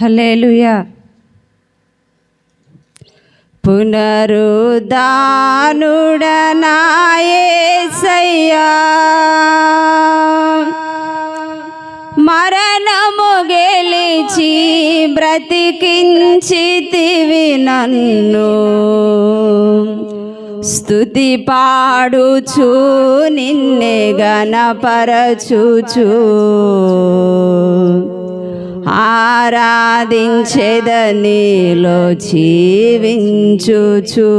Hallelujah పునరుదానుడనాయసయ్యా మరణము గెలిచి బ్రతికించితివి నన్ను. స్థుతి పాడుచు నిన్నే గణపరచుచూ ఆరాధించేదనిలో జీవించుచు.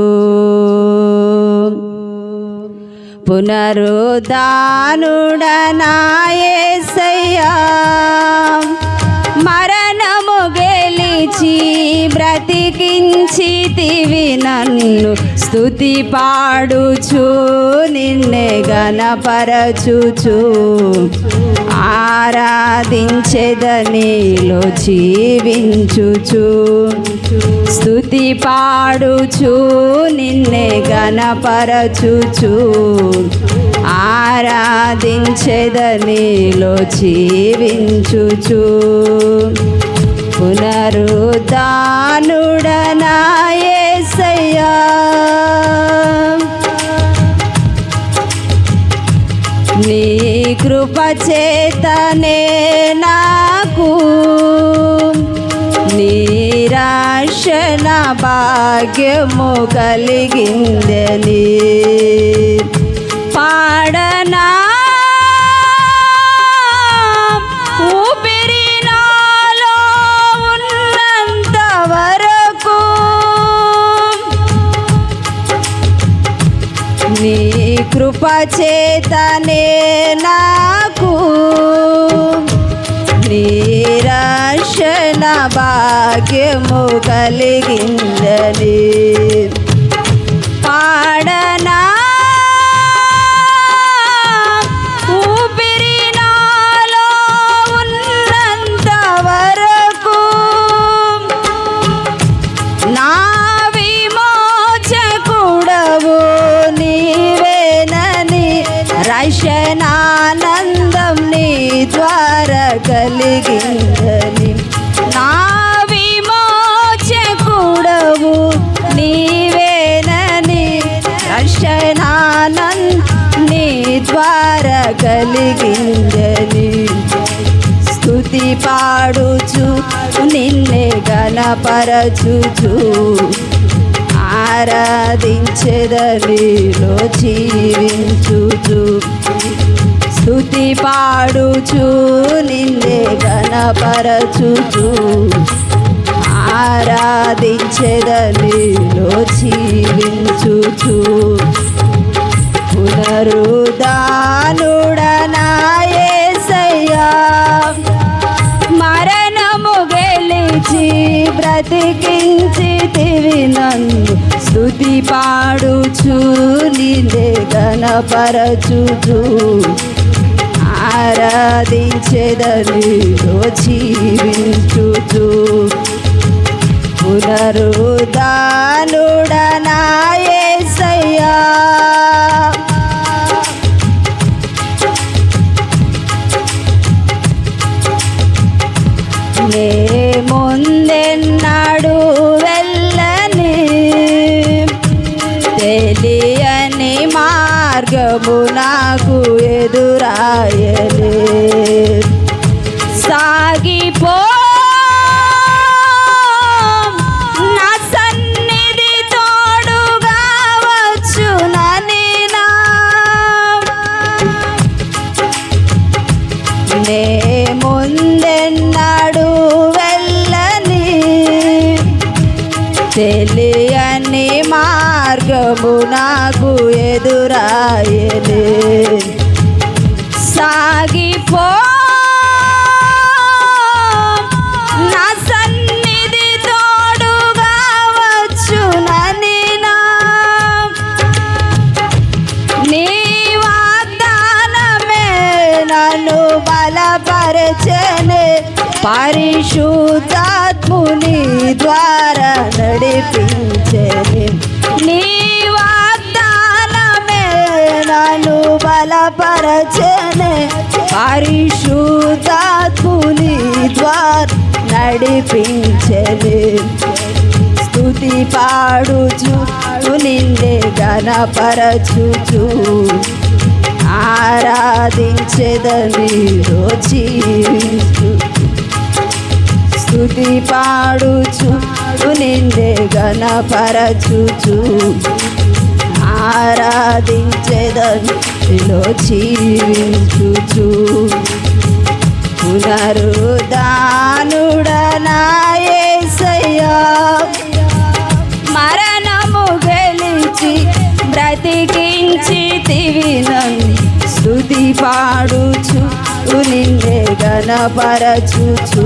పునరుదానుడనాయసయ్యా మరణము గెలిచి బ్రతికించితివి నన్ను స్తుతి పాడుచు నిన్నే గణపరచుచు ఆరాధించెదనిలో జీవించుచు. స్తుతి పాడుచు నిన్నే గణపరచుచు. ఆరాధించెదనిలో జీవించుచు. పునరుదానుడనాయసయ్యా నీ కృప చేతనే నాకు నిరాశన భాగ్యము కలిగిందని పాడనా నీ కృప చేతనే నాకు నిరాశన భాగ్యము కలిగిందని గణపరచుచు ఆరాధించెదనిలో జీవించుచు స్థుతి పాడుచు నిన్నే గణపరచుచు ఆరాధించెదనిలో జీవించుచు పునరుదానుడనా బ్రతికించితివి నన్ను స్థుతి పాడుచు నిందే గణపరచుచు ఆరాధించెదనిలో జీవించుచు పునరుదానుడ తెలియని మార్గము నాకు ఎదురాయలే. సాగిపో నా సన్నిధి తోడుగా వచ్చునని నీ వాగ్దానమే నన్ను బలపరచనే పరిశుద్ధాత్ముని ద్వారా నడిపించని నీ వాగ్దానమే నన్ను బలపరచనే. పరిశుద్ధాత్ముని ద్వారా నడిపించలే స్తుతి పాడుచు నిండే గణపరచుచు ఆరాధించదని రోజీ స్థుతి పాడుచు నిందే గణపరచుచు ఆరాధించెదని జీవించుచు. పునరుదానుడనాయసయ్యా మరణము గెలిచి బ్రతికించి తివినని స్థుతి పాడుచు నిండే గణపరచుచు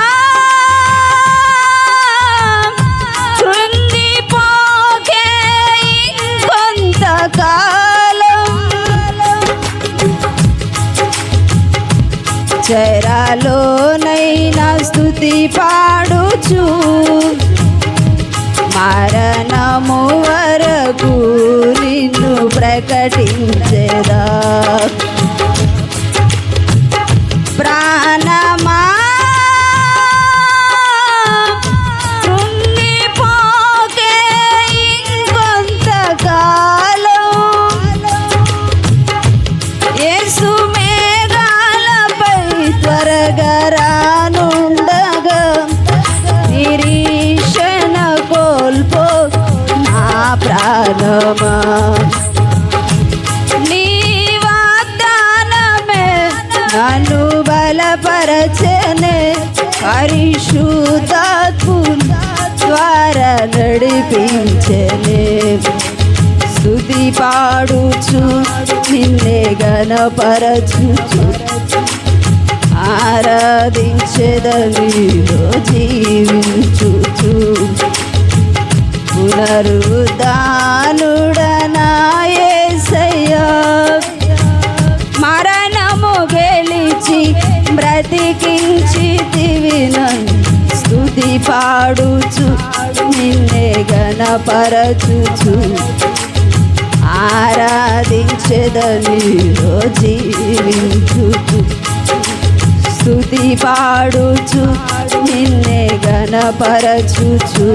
చెరలోనైనా స్థుతి పాడుచు. మరణము వరకు నిన్ను ప్రకటి ప్రాణమా నీ వాగ్దానమే నన్ను బలపరచనే పరిశుద్ధాత్ము ద్వారా నడిపించనే. స్థుతి పాడుచు నిన్నే గణపరచుచు ఆరాధించెదనిలో జీవించుచు. పునరుదానుడనాయసయ్యా మరణము గెలిచి బ్రతికించి దివినను స్థుతి పాడుచు నిన్నే గణపరచుచు. ఆరాధించదని జీవించుచు స్థుతి పాడుచు నిన్నే గణపరచుచు.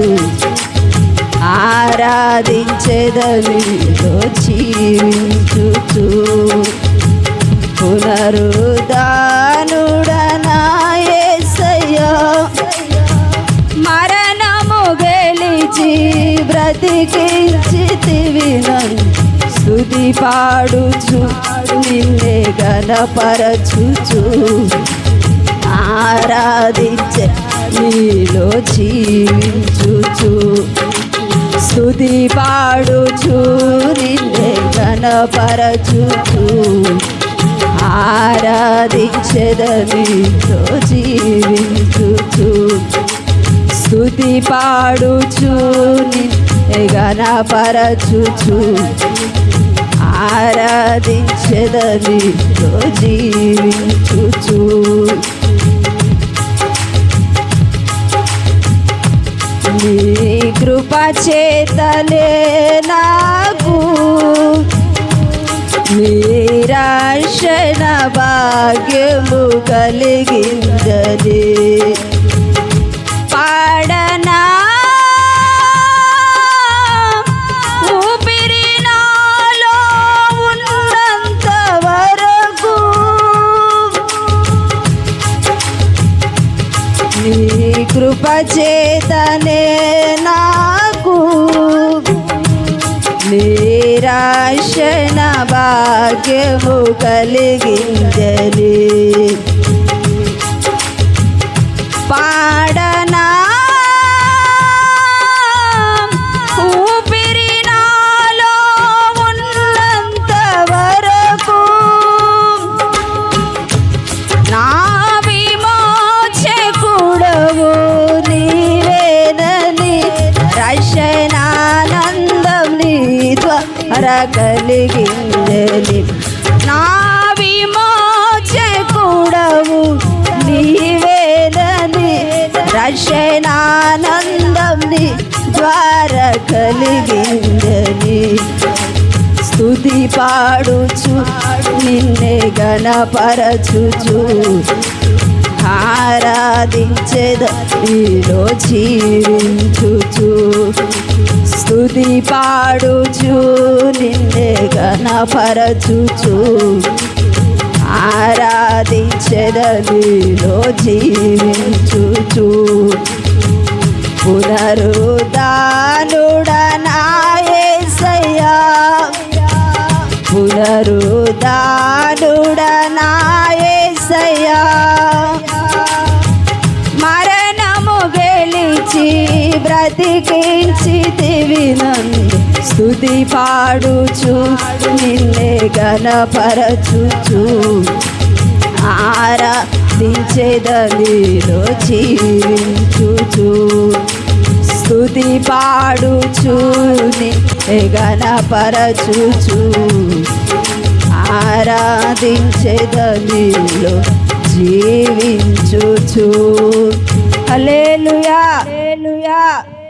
ఆరాధించేదని జీవించుచు పునరుదానుడనాయసయ్యో మరణము గెలిచి బ్రతికించితివి నన్ను. స్థుతి పాడుచు నిన్నే గణపరచుచు. ఆరాధించే నీలో జీవించుచు. స్థుతి పాడుచు నిన్నే గణపరచుచు ఆరాధించదని జీవించుచు. స్థుతి పాడుచు నిన్నే గణపరచుచు ఆరాధించదని జీవించుచు. నీ కృప చేతలే నాకు నిరాశన భాగ్యము కలిగిందనే. కృప చేతనే నాకు నిరాశన భాగ్యము కలిగించలి ధర కలిగిందని నా విమోచకుడవు నీవేదని రక్షణానందం ద్వార ద్వారా కలిగిందని స్థుతి పాడుచు నిన్నే గణపరచుచు. ఆరాధించేద నీలో జీవించుచు. తుది పాడుచు నిన్నే గణపరచుచు. ఆరాధించేద నీలో జీవించుచు పునరుదానుడనా బ్రతికించి నన్ను. స్థుతి పాడుచు నిన్నే గణపరచుచు. ఆరాధించేదనిలో జీవించుచు స్థుతి పాడుచు నిన్నే గణపరచుచు. ఆరాధించేదనిలో జీవించుచు హల్లెలూయా! హల్లెలూయా!